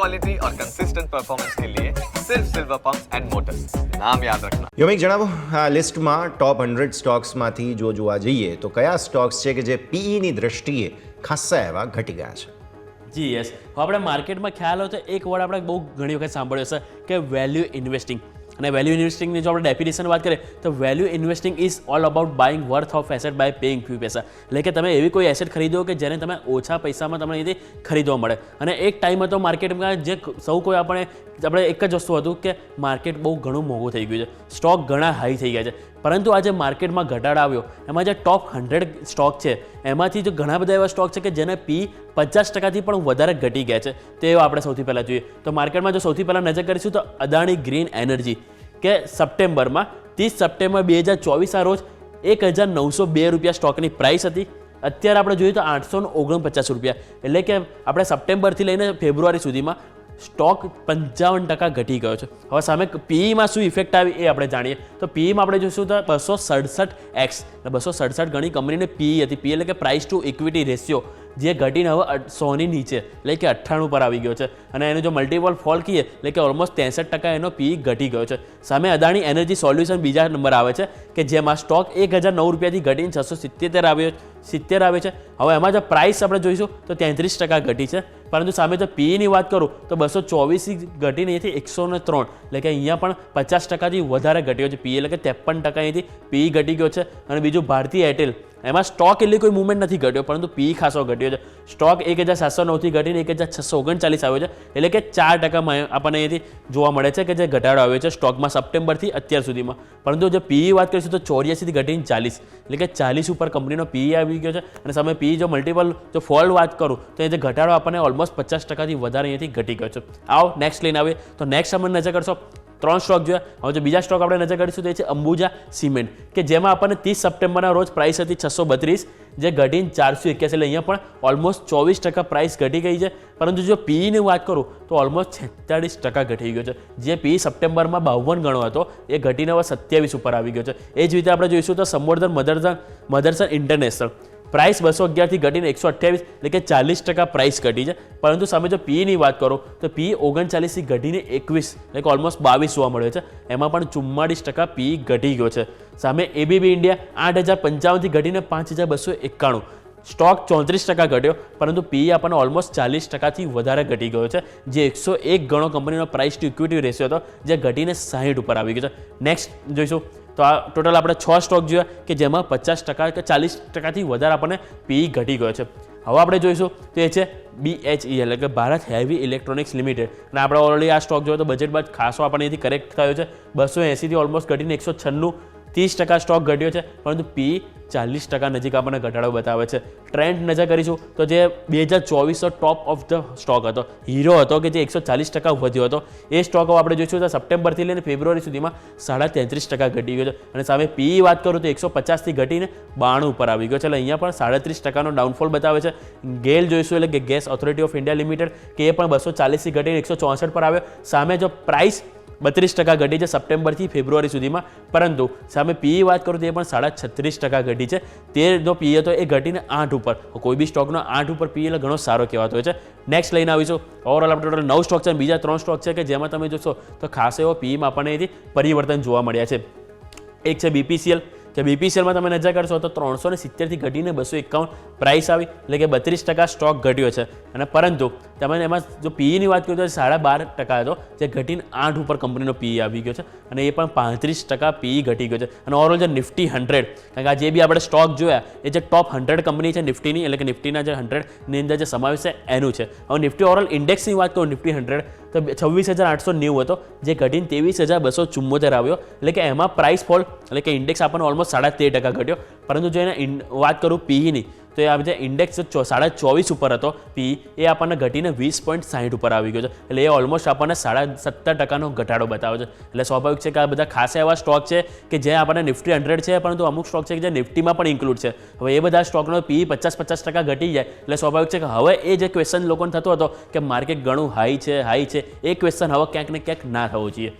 Quality और consistent performance के लिए सिर्फ सिल्वर पंप्स एंड मोटर्स नाम याद रखना યમિક જણાવો આ લિસ્ટમાં ટોપ હંડ્રેડ સ્ટોક્સમાંથી જો જોવા જઈએ તો કયા સ્ટોક્સ છે કે જે પીઈની દ્રષ્ટિએ ખાસ્સા એવા ઘટી ગયા છે જી યસ હવે આપણે માર્કેટમાં ખ્યાલ હોય તો એક વર્ડ આપણે બહુ ઘણી વખત સાંભળ્યો છે કે વેલ્યુ ઇન્વેસ્ટિંગ અને વેલ્યુ ઇન્વેસ્ટિંગની જો આપણે ડેફિનેશન વાત કરીએ, તો value investing is all about buying worth of asset by paying few પૈસા એટલે કે તમે એવી કોઈ એસેટ ખરીદો કે જેને તમે ઓછા પૈસામાં તમને એથી ખરીદવા મળે. અને એક ટાઈમ હતો માર્કેટમાં જે સૌ કોઈ આપણે આપણે એક જ વસ્તુ હતું કે માર્કેટ બહુ ઘણું મોંઘું થઈ ગયું છે. સ્ટોક ઘણા હાઈ થઈ ગયા છે. પરંતુ આજે માર્કેટમાં ઘટાડો આવ્યો, એમાં જે ટોપ હંડ્રેડ સ્ટોક છે, એમાંથી જો ઘણા બધા એવા સ્ટોક છે કે જેને પી પચાસ ટકાથી પણ વધારે ઘટી ગયા છે, તે આપણે સૌથી પહેલાં જોઈએ. તો માર્કેટમાં જો સૌથી પહેલાં નજર કરીશું તો અદાણી ગ્રીન એનર્જી કે સપ્ટેમ્બરમાં, ત્રીસ સપ્ટેમ્બર બે હજાર ચોવીસના રોજ એક હજાર નવસો બે રૂપિયા સ્ટોકની પ્રાઇસ હતી. અત્યારે આપણે જોઈએ તો આઠસો ઓગણપચાસ રૂપિયા. એટલે કે આપણે સપ્ટેમ્બરથી લઈને ફેબ્રુઆરી સુધીમાં સ્ટોક પંચાવન ટકા ઘટી ગયો છે. હવે સામે પીઈમાં શું ઇફેક્ટ આવી એ આપણે જાણીએ. તો પીઈમાં આપણે જોઈશું તો બસો સડસઠ એક્સ બસો સડસઠ ગણી કંપનીને પીઈ હતી. પી એટલે કે પ્રાઇસ ટુ ઇક્વિટી રેશિયો જે ઘટીને હવે સોની નીચે, એટલે કે અઠ્ઠાણું પર આવી ગયો છે. અને એનો જો મલ્ટીપલ ફોલ કહીએ, એટલે કે ઓલમોસ્ટ ત્રેસઠ ટકા એનો પી ઘટી ગયો છે. સામે અદાણી એનર્જી સોલ્યુશન બીજા નંબર આવે છે, કે જેમાં સ્ટોક એક હજાર નવ રૂપિયાથી ઘટીને છસો સિત્તેર આવ્યો સિત્તેર આવે છે. હવે એમાં જો પ્રાઇસ આપણે જોઈશું, તો તેત્રીસ ટકા ઘટી છે. પરંતુ સામે જો પીઈની વાત કરું, તો બસો ચોવીસથી ઘટીને અહીંથી એકસો ને ત્રણ, એટલે કે અહીંયા પણ પચાસ ટકાથી વધારે ઘટ્યો છે પી એટલે કે ત્રેપન ટકા અહીંથી પી ઘટી ગયો છે. અને બીજું ભારતીય એરટેલ એમાં સ્ટોક એટલી કોઈ મૂવમેન્ટ નથી ઘટ્યો, પરંતુ પી ખાસો ઘટ્યો છે. સ્ટોક એક હજાર સાતસો નવથી ઘટીને એક હજાર છસો ઓગણચાલીસ આવ્યો છે. એટલે કે ચાર ટકામાં આપણને અહીંથી જોવા મળે છે કે જે ઘટાડો આવ્યો છે સ્ટોકમાં સપ્ટેમ્બરથી અત્યાર સુધીમાં. પરંતુ જો પી વાત કરીશું તો ચોર્યાસીથી ઘટીને ચાલીસ. એટલે કે ચાલીસ ઉપર કંપનીનો પી આવી ગયો છે અને સામે પી જો મલ્ટિપલ જો ફોલ વાત કરું, તો એ જે ઘટાડો આપણને ઓલમોસ્ટ પચાસ ટકાથી વધારે અહીંયાથી ઘટી ગયો છે. આવો નેક્સ્ટ લઈને આવીએ. તો નેક્સ્ટ આપણે નજર કરશો. ત્રણ સ્ટોક જોયા હવે જો બીજા સ્ટોક આપણે નજર કરીશું તો છે અંબુજા સિમેન્ટ, કે જેમાં આપણને ત્રીસ સપ્ટેમ્બરના રોજ પ્રાઇસ હતી છસો બત્રીસ, જે ઘટીને ચારસો એક્યાસી, એટલે અહીંયા પણ ઓલમોસ્ટ ચોવીસ ટકા પ્રાઇસ ઘટી ગઈ છે. પરંતુ જો પીની વાત કરું, તો ઓલમોસ્ટ છેતાળીસ ટકા ઘટી ગયો છે. જે પી સપ્ટેમ્બરમાં બાવન ગણો હતો, એ ઘટીને હવે સત્યાવીસ ઉપર આવી ગયો છે. એ જ રીતે આપણે જોઈશું તો સંવર્ધન મધરસન મધરસન ઇન્ટરનેશનલ પ્રાઇસ બસો અગિયારથી ઘટીને એકસો અઠ્યાવીસ, એટલે કે ચાલીસ ટકા પ્રાઇસ ઘટી છે. પરંતુ સામે જો પીની વાત કરો, તો પી ઓગણચાલીસથી ઘટીને એકવીસ, એટલે કે ઓલમોસ્ટ બાવીસ જોવા મળ્યો છે. એમાં પણ ચુમ્માળીસ ટકા પી ઘટી ગયો છે. સામે એબીબી ઇન્ડિયા આઠ હજાર પંચાવનથી ઘટીને પાંચ હજાર બસો એકાણું. સ્ટોક ચોત્રીસ ટકા ઘટ્યો, પરંતુ પી આપણને ઓલમોસ્ટ ચાલીસ ટકાથી વધારે ઘટી ગયો છે. જે એકસો એક ગણો કંપનીનો પ્રાઇસ ટુ ઇક્વિટી રેશિયો હતો, જે ઘટીને સાહીઠ ઉપર આવી ગયો છે. નેક્સ્ટ જોઈશું. તો આ ટોટલ આપણે છ સ્ટોક જોયા કે જેમાં પચાસ ટકા કે ચાલીસ ટકાથી વધારે આપણને પી ઘટી ગયો છે. હવે આપણે જોઈશું તો એ છે બીએચઈ એટલે કે ભારત હેવી ઇલેક્ટ્રોનિક્સ લિમિટેડ. અને આપણે ઓલરેડી આ સ્ટોક જોયો તો બજેટ બાદ ખાસો આપણને એથી કરેક્ટ થયો છે. બસો એંસીથી ઓલમોસ્ટ ઘટીને એકસો છન્નું, ત્રીસ ટકા સ્ટોક ઘટ્યો છે. પરંતુ પી ચાલીસ ટકા નજીક આપણને ઘટાડો બતાવે છે. ટ્રેન્ડ નજર કરીશું તો જે બે હજાર ચોવીસનો ટોપ ઓફ ધ સ્ટોક હતો હીરો હતો કે જે એકસો ચાલીસ ટકા વધ્યો હતો, એ સ્ટોક આપણે જોઈશું તો સપ્ટેમ્બરથી લઈને ફેબ્રુઆરી સુધીમાં સાડા તેત્રીસ ટકા ઘટી ગયો છે. અને સામે પી વાત કરું તો એકસો પચાસથી ઘટીને બાણું ઉપર આવી ગયો છે. એટલે અહીંયા પણ સાડત્રીસ ટકાનો ડાઉનફોલ બતાવે છે. ગેલ જોઈશું એટલે કે Gas Authority of India Limited કે એ પણ બસો ચાલીસથી ઘટીને એકસો ચોસઠ પર આવ્યો. સામે જો પ્રાઇસ બત્રીસ ટકા ઘટી છે સપ્ટેમ્બરથી ફેબ્રુઆરી સુધીમાં. પરંતુ સામે પી વાત કરું તો એ પણ સાડા છત્રીસ ટકા ઘટી છે. તેરનો પીએ હતો એ ઘટીને આઠ ઉપર. કોઈ બી સ્ટોકનો આઠ ઉપર પીએ ઘણો સારો કહેવાતો હોય છે. નેક્સ્ટ લઈને આવીશું. ઓવરઓલ આપણે ટોટલ નવ સ્ટોક છે બીજા ત્રણ સ્ટોક છે કે જેમાં તમે જોશો તો ખાસ એવો આપણને એથી પરિવર્તન જોવા મળ્યા છે. એક છે બીપીસીએલ કે બીપીસીએલમાં તમે નજર કરશો તો ત્રણસો ને સિત્તેરથી ઘટીને બસો એકાવન પ્રાઇસ આવી, એટલે કે બત્રીસ ટકા સ્ટોક ઘટ્યો છે. અને પરંતુ તમે એમાં જો પીઈની વાત કરો તો સાડા બાર ટકા હતો, જે ઘટીને આઠ ઉપર કંપનીનો પી આવી ગયો છે. અને એ પણ પાંત્રીસ ટકા પી ઘટી ગયો છે. અને ઓવરઓલ જે નિફ્ટી હંડ્રેડ કારણ કે આ જે બી આપણે સ્ટોક જોયા, એ જે ટોપ હંડ્રેડ કંપની છે નિફ્ટીની એટલે કે નિફ્ટીના જે હંડ્રેડની અંદર જે સમાવેશ છે એનું છે. હવે નિફ્ટી ઓવરઓલ ઇન્ડેક્સની વાત કરું નિફ્ટી હંડ્રેડ તો છવ્વીસ હજાર આઠસો નેવું હતો, જે ઘટીને ત્રેવીસ હજાર બસો ચુમ્મોતેર આવ્યો. એટલે કે એમાં પ્રાઇસ ફોલ એટલે કે ઇન્ડેક્સ આપણને ઓલમોસ્ટ સાડા તેર ટકા ઘટ્યો. પરંતુ જો એને વાત કરું પીઈની તો એ આ ઇન્ડેક્સ સાડા ચોવીસ ઉપર હતો, પી એ આપણને ઘટીને વીસ પોઈન્ટ સાહીઠ ઉપર આવી ગયો છે. એટલે એ ઓલમોસ્ટ આપણને સાડા સત્તર ટકાનો ઘટાડો બતાવે છે. એટલે સ્વાભાવિક છે કે આ બધા ખાસ એવા સ્ટોક છે કે જે આપણને નિફ્ટી હંડ્રેડ છે, પરંતુ અમુક સ્ટોક છે કે જે નિફ્ટીમાં પણ ઇન્ક્લુડ છે. હવે એ બધા સ્ટોકનો પી પચાસ પચાસ ટકા ઘટી જાય. એટલે સ્વાભાવિક છે કે હવે એ જે ક્વેશ્ચન લોકોને થતો હતો કે માર્કેટ ઘણું હાઈ છે હાઈ છે, એ ક્વેશ્ચન હવે ક્યાંક ને ક્યાંક ના થવો જોઈએ.